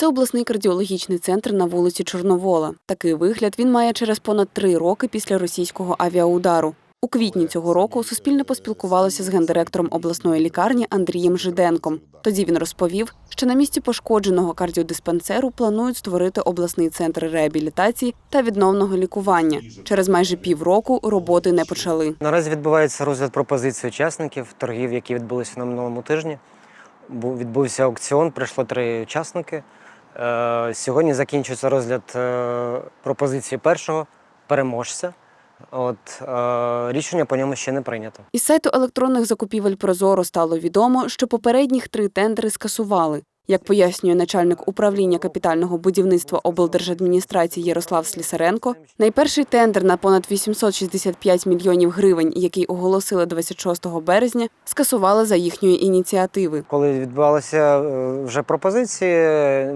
Це обласний кардіологічний центр на вулиці Чорновола. Такий вигляд він має через понад три роки після російського авіаудару. У квітні цього року Суспільне поспілкувалося з гендиректором обласної лікарні Андрієм Жиденком. Тоді він розповів, що на місці пошкодженого кардіодиспансеру планують створити обласний центр реабілітації та відновного лікування. Через майже півроку роботи не почали. Наразі відбувається розгляд пропозицій учасників торгів, які відбулися на минулому тижні. Бу- Відбувся аукціон, прийшло три учасники. Е, Сьогодні закінчується розгляд е, пропозиції першого переможця. От, е, рішення по ньому ще не прийнято. Із сайту електронних закупівель Прозоро стало відомо, що попередніх три тендери скасували. Як пояснює начальник управління капітального будівництва облдержадміністрації Ярослав Слісаренко, найперший тендер на понад 865 мільйонів гривень, який оголосили 26 березня, скасували за їхньої ініціативи. Коли відбувалися е, вже пропозиції,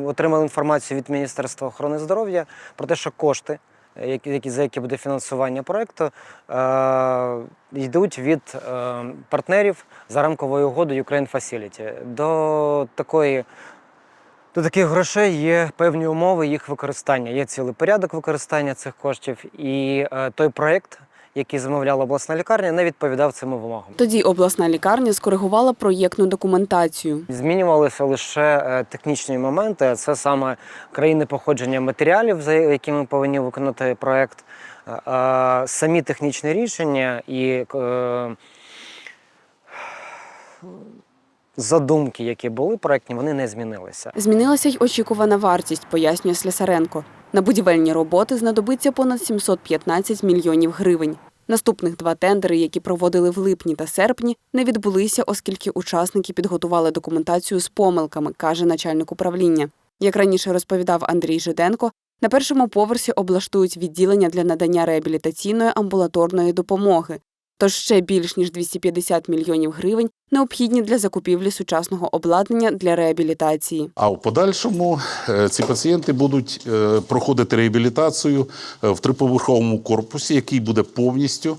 отримали інформацію від Міністерства охорони здоров'я про те, що кошти, е, які, за які буде фінансування проекту, е, йдуть від партнерів за рамковою угодою Ukraine Facility. До такої. До таких грошей є певні умови їх використання. Є цілий порядок використання цих коштів, і е, той проект, який замовляла обласна лікарня, не відповідав цим вимогам. Тоді обласна лікарня скоригувала проєктну документацію. Змінювалися лише е, технічні моменти. Це саме країни походження матеріалів, за якими повинні виконати проект, е, е, самі технічні рішення і задумки, які були проектні, вони не змінилися. Змінилася й очікувана вартість, пояснює Слесаренко. На будівельні роботи знадобиться понад 715 мільйонів гривень. Наступних два тендери, які проводили в липні та серпні, не відбулися, оскільки учасники підготували документацію з помилками, каже начальник управління. Як раніше розповідав Андрій Жиденко, на першому поверсі облаштують відділення для надання реабілітаційної амбулаторної допомоги. Тож ще більш ніж 250 мільйонів гривень необхідні для закупівлі сучасного обладнання для реабілітації. А в подальшому е, ці пацієнти будуть е, проходити реабілітацію е, в триповерховому корпусі, який буде повністю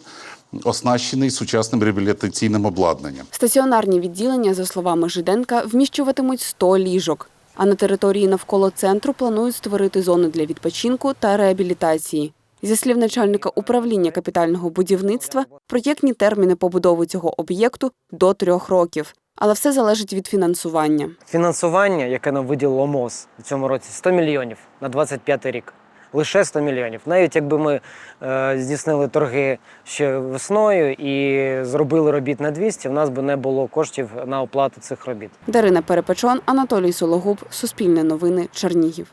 оснащений сучасним реабілітаційним обладнанням. Стаціонарні відділення, за словами Жиденка, вміщуватимуть 100 ліжок. А на території навколо центру планують створити зони для відпочинку та реабілітації. Зі слів начальника управління капітального будівництва, проєктні терміни побудови цього об'єкту до трьох років. Але все залежить від фінансування. Фінансування, яке нам виділило МОЗ в цьому році, 100 мільйонів на 25 рік. Лише 100 мільйонів. Навіть якби ми е, здійснили торги ще весною і зробили робіт на 200, в нас би не було коштів на оплату цих робіт. Дарина Перепечон, Анатолій Сологуб, Суспільне новини, Чернігів.